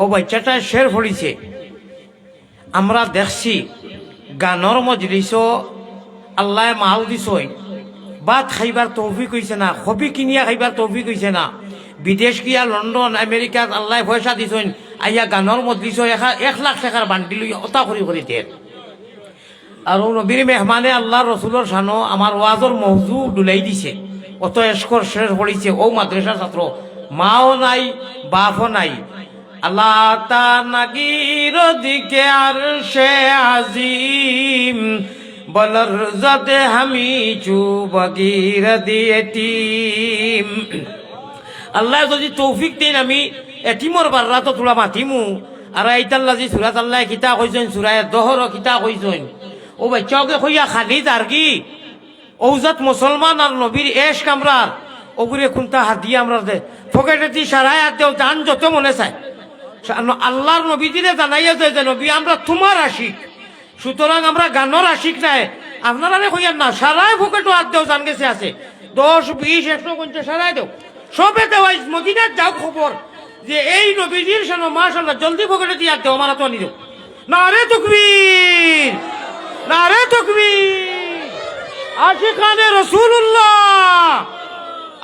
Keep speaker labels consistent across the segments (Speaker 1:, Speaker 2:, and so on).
Speaker 1: ও বাচ্চাটা শের পড়িছে আমরা দেখছি গানর মজলিস আল্লাহ মাল দিছই। ভাত খাইবার তৌফিক হইছে না হবি কিনিয়া খাইবার তৌফিক হইছে না। বিদেশ গিয়া লন্ডন আমেরিকাত আল্লাহ পয়সা দিছইন আইয়া গানর মজলিস এক লাখ টাকার বান্ডিল অতা করি করি দেয়। আৰু নবীর মেহমানে আল্লাহ রসুলের সানো আমার ওয়াজর মহজু ডুলাই দিছে। অত এসকর শেষ পড়িছে ও মাদ্রাসার ছাত্র মাও নাই বাপও নাই। আল্লাহ তা নাগির দিকে আর সে আজিম। বলর যাতে আমি চু বগির দিয়েটিম আল্লাহ যদি তৌফিক দিন, আমি এটিমর বার্রা তো তোলা মাতিমু। আর এইতাল্লা যে সুরাত আল্লাহ কিতা কইছেন সুরায় দহর কিতা কইছেন ও বাচ্চাকে কইয়া খালি তার কি ঔজাত মুসলমান আর নবীর এশ কামরার ওগুরে কোনটা হাত দিয়ে আমরা দে। পকেটে দি সারাই হাত দেও দান যত মনে চায়। আল্লাহর নবী দিলে জানাইয়া যায় যে, নবী, আমরা তোমার আশিক। সুতরাং আমরা গানের আশিক নাই। আপনারা কইয়া না, সারাই পকেটও হাত দেও, জান গেছে আছে। দশ, বিশ, একশো, পঞ্চাশ, সারাই দেও। সবে দেওয়াই মদিনার যাও খবর যে, এই নবীজির সানো মাশাল্লাহ জলদি পকেটে দিয়ে হাত দেও, আমার তো দেও। না রে তকবীর, নারে তকবীর। আশিকানে রসুল্লাহ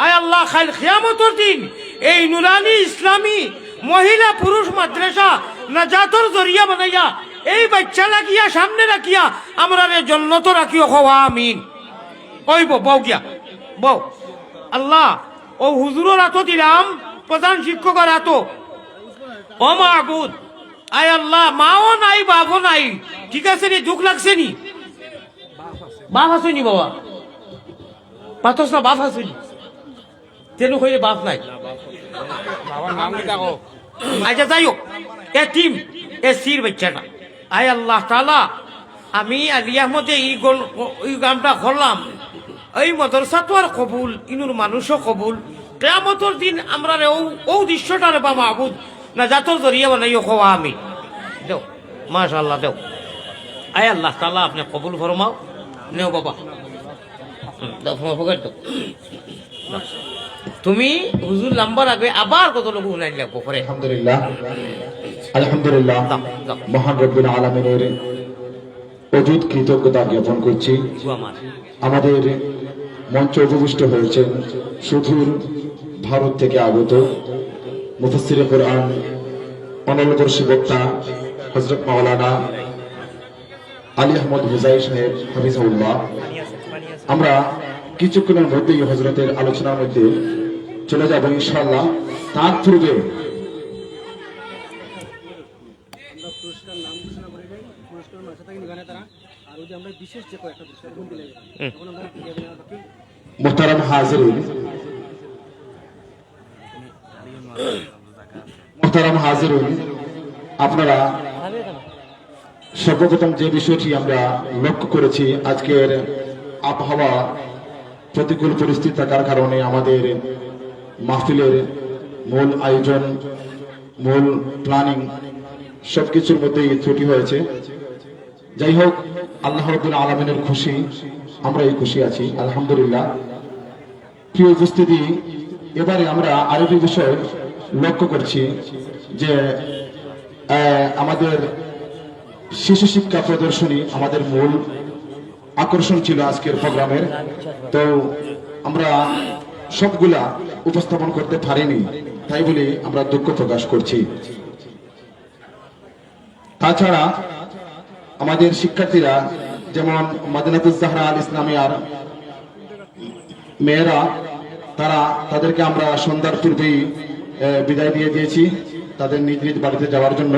Speaker 1: আয় আল্লাহ খাইল খিয়ামতর দিন এই নুরানি ইসলামী মহিলা পুরুষ মাদ্রাসা নাজাতর জরিয়া বানাইয়া, এই বাচ্চা লাগিয়া সামনে রাখিয়া, আমরা রে জন্নত রাখিও হওয়া আমিন। ওই বউ গিয়া, বউ। আল্লাহ, ও হুজুরের হাতও দিলাম, প্রধান শিক্ষকের হাতও ও মাহবুদ আয় আল্লাহ, মাও নাই, বাপও নাই, ঠিক আছে নি, দুঃখ লাগছে নি? বাপ আছে নি বাবা? পাতস না, বাপ আছে নি? তেনু কইলে বাপ নাই। আচ্ছা যাই হোক। এ টিম এ সির বাচ্চাটা আয় আল্লাহ তালা আমি আলী আহমদে এই গল এই গানটা করলাম। এই মদরসা তো আর কবুল, ইনুর মানুষও কবুল। কেয়ামতর দিন আমরা ও ও দৃশ্যটা রে বা মাহবুদ, না জাতর জরিয়া বানাইও খোয়া আমি। দেও মাশাল্লাহ দেও। আয় আল্লাহ তালা আপনি কবুল ফরমাও। নেও বাবা। দাও দাও দাও। তুমি হুজুর নাম্বার আগে আবার কত লোক উনাই লাগবো পরে
Speaker 2: আলহামদুলিল্লাহ। আলহামদুলিল্লাহ। মহান রব্বুল আলমিনের অযুত কৃতজ্ঞতা জ্ঞাপন করছি। আমাদের মঞ্চে উপবিষ্ট হয়েছেন সুদূর ভারত থেকে আগত মুফসির কোরআন অনলদর্শী বক্তা হজরত মাওলানা আলী আহমদ হুজাই সাহেব হাফিজাউল্লাহ আমরা কিছুক্ষণের মধ্যেই হজরতের আলোচনার মধ্যে চলে যাব ইনশাআল্লাহ। তার পূর্বে মোহতারাম আপনারা সর্বপ্রথম যে বিষয়টি আমরা লক্ষ্য করেছি, আজকের আবহাওয়া প্রতিকূল পরিস্থিতি থাকার কারণে আমাদের মাহফিলের মূল আয়োজন, মূল প্ল্যানিং সবকিছুর মধ্যেই ত্রুটি হয়েছে। যাই হোক, আল্লাহ রবুল আলমিনের খুশি আমরা এই খুশি আছি, আলহামদুলিল্লাহ। প্রিয় উপস্থিতি, এবারে আমরা আরেকটি বিষয় লক্ষ্য করছি যে আমাদের শিশু শিক্ষা প্রদর্শনী আমাদের মূল আকর্ষণ ছিল আজকের প্রোগ্রামের। তো আমরা সবগুলা উপস্থাপন করতে পারিনি, তাই বলে আমরা দুঃখ প্রকাশ করছি। তাছাড়া আমাদের শিক্ষার্থীরা, যেমন মাদিনাতুজ জাহরা আল ইসলামিয়ার মেয়েরা, তারা, তাদেরকে আমরা সন্ধ্যার পূর্বেই বিদায় দিয়ে দিয়েছি, তাদের নিজ নিজ বাড়িতে যাওয়ার জন্য।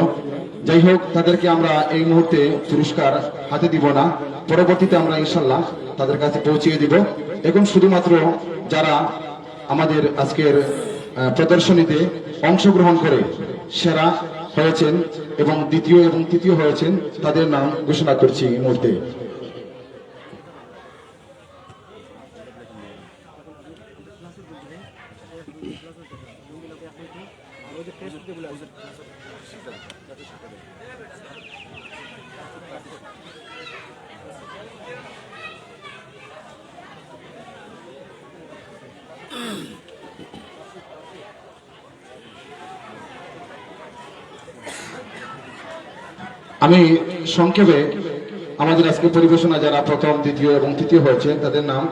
Speaker 2: যাই হোক, তাদেরকে আমরা এই মুহূর্তে পুরস্কার হাতে দিব না। পরবর্তীতে আমরা ইনশাল্লাহ তাদের কাছে পৌঁছিয়ে দিব। এবং শুধুমাত্র যারা আমাদের আজকের প্রদর্শনীতে অংশগ্রহণ করে সেরা হয়েছেন এবং দ্বিতীয় এবং তৃতীয় হয়েছেন, তাদের নাম ঘোষণা করছি এই মুহূর্তে
Speaker 3: আর ওই যে টেস্ট যেগুলো আছে
Speaker 2: আমি সংক্ষেপে আমাদের আজকে পরিবেশনা যারা প্রথম দ্বিতীয় এবং তৃতীয় হয়েছে তাদের নাম।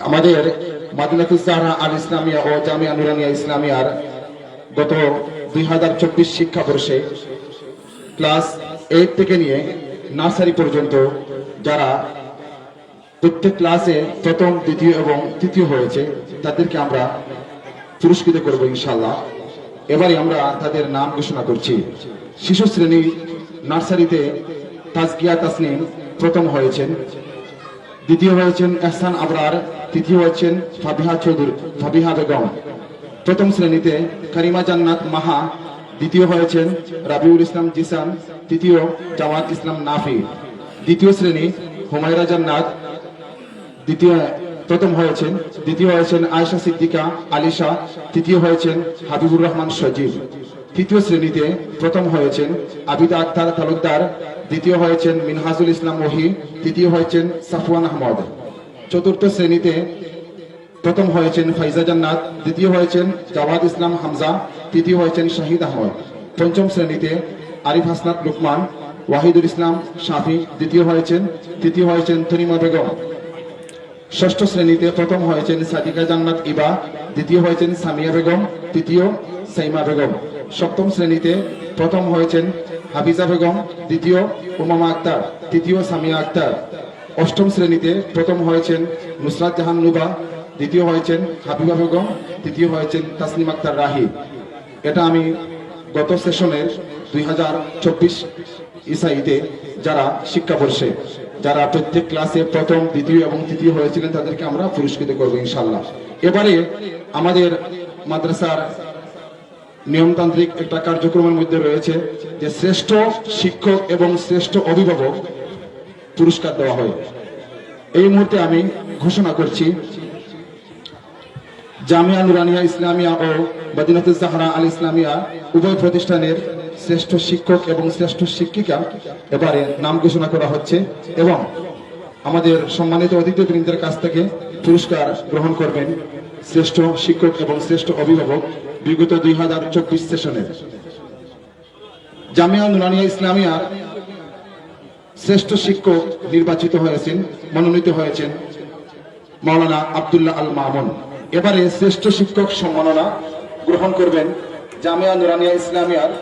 Speaker 2: আমাদের মাদিনাতুল জাহরা আল ইসলামিয়া ও জামিয়া নুরানিয়া ইসলামিয়ার গত দুই হাজার চব্বিশ শিক্ষাবর্ষে ক্লাস এইট থেকে নিয়ে নার্সারি পর্যন্ত যারা প্রত্যেক ক্লাসে প্রথম, দ্বিতীয় এবং তৃতীয় হয়েছে, তাদেরকে আমরা পুরস্কৃত করব ইনশাল্লাহ এবারে আমরা তাদের নাম ঘোষণা করছি। শিশু শ্রেণি নার্সারিতে তাজকিয়া তাসনিম প্রথম হয়েছেন। দ্বিতীয় হয়েছেন এহসান আবরার, তৃতীয় হয়েছেন ফাবিহা চৌধুরী, ফাবিহা বেগম। প্রথম শ্রেণীতে কারিমা জান্নাত মাহা, দ্বিতীয় হয়েছেন রাবিউল ইসলাম জিসান, তৃতীয় জামাত ইসলাম নাফি। দ্বিতীয় শ্রেণি হুমায়রা জান্নাত, দ্বিতীয়, প্রথম হয়েছেন, দ্বিতীয় হয়েছেন আয়েশা সিদ্দিকা, আলিশা, তৃতীয় হয়েছেন হাবিবুর রহমান সজীব। তৃতীয় শ্রেণীতে প্রথম হয়েছেন আবিদা আক্তার তালুকদার, দ্বিতীয় হয়েছেন মিনহাজুল ইসলাম ওহি, তৃতীয় হয়েছেন সাফওয়ান আহমদ। চতুর্থ শ্রেণীতে প্রথম হয়েছেন ফাইজা জান্নাত, দ্বিতীয় হয়েছেন জাওয়াদ ইসলাম হামজা, তৃতীয় হয়েছেন শাহিদ আহমদ। পঞ্চম শ্রেণীতে আরিফ হাসনাত লুকমান, ওয়াহিদুল ইসলাম শাফি, দ্বিতীয় হয়েছেন, তৃতীয় হয়েছেন তনিমা বেগম। ষষ্ঠ শ্রেণীতে প্রথম হয়েছেন সাদিকা জান্নাত ইবা, দ্বিতীয় হয়েছেন সামিয়া বেগম, তৃতীয় সাইমা বেগম। সপ্তম শ্রেণীতে প্রথম হয়েছেন হাফিজা বেগম, দ্বিতীয় উমামা আক্তার, তৃতীয় সামিয়া আক্তার। অষ্টম শ্রেণীতে প্রথম হয়েছেন নুসরাত জাহান নুবা দ্বিতীয় হয়েছেন হাবিবা বেগম, তৃতীয় হয়েছেন তাসনিম আক্তার রাহি। এটা আমি গত সেশনের দুই হাজার চব্বিশ ইসাইতে যারা শিক্ষাবর্ষে যারা প্রত্যেক ক্লাসে প্রথম, দ্বিতীয় এবং তৃতীয় হয়েছিলেন, তাদেরকে আমরা পুরস্কৃত করব ইনশাল্লাহ এবারে আমাদের মাদ্রাসার নিয়মতান্ত্রিক একটা কার্যক্রমের মধ্যে রয়েছে যে শ্রেষ্ঠ শিক্ষক এবং শ্রেষ্ঠ অভিভাবক পুরস্কার দেওয়া হয়। এই মুহূর্তে আমি ঘোষণা করছি, জামিয়া নুরানিয়া ইসলামিয়া ও বাদিনাতুল জাহরা আল ইসলামিয়া উভয় প্রতিষ্ঠানের শ্রেষ্ঠ শিক্ষক এবং শ্রেষ্ঠ শিক্ষিকা এবারে নাম ঘোষণা করা হচ্ছে এবং আমাদের সম্মানিত অতিথিবৃন্দের কাছ থেকে পুরস্কার গ্রহণ করবেন শ্রেষ্ঠ শিক্ষক এবং শ্রেষ্ঠ অভিভাবক বিগত দুই হাজার চব্বিশ সেশনের জামিয়া নুরানিয়া ইসলামিয়ার শ্রেষ্ঠ শিক্ষক নির্বাচিত হয়েছেন, মনোনীত হয়েছেন মাওলানা আবদুল্লাহ আল মামুন। এবারে শ্রেষ্ঠ শিক্ষক সম্মাননা গ্রহণ করবেন জামিয়া নুরানিয়া ইসলামিয়ার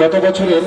Speaker 2: গত বছরের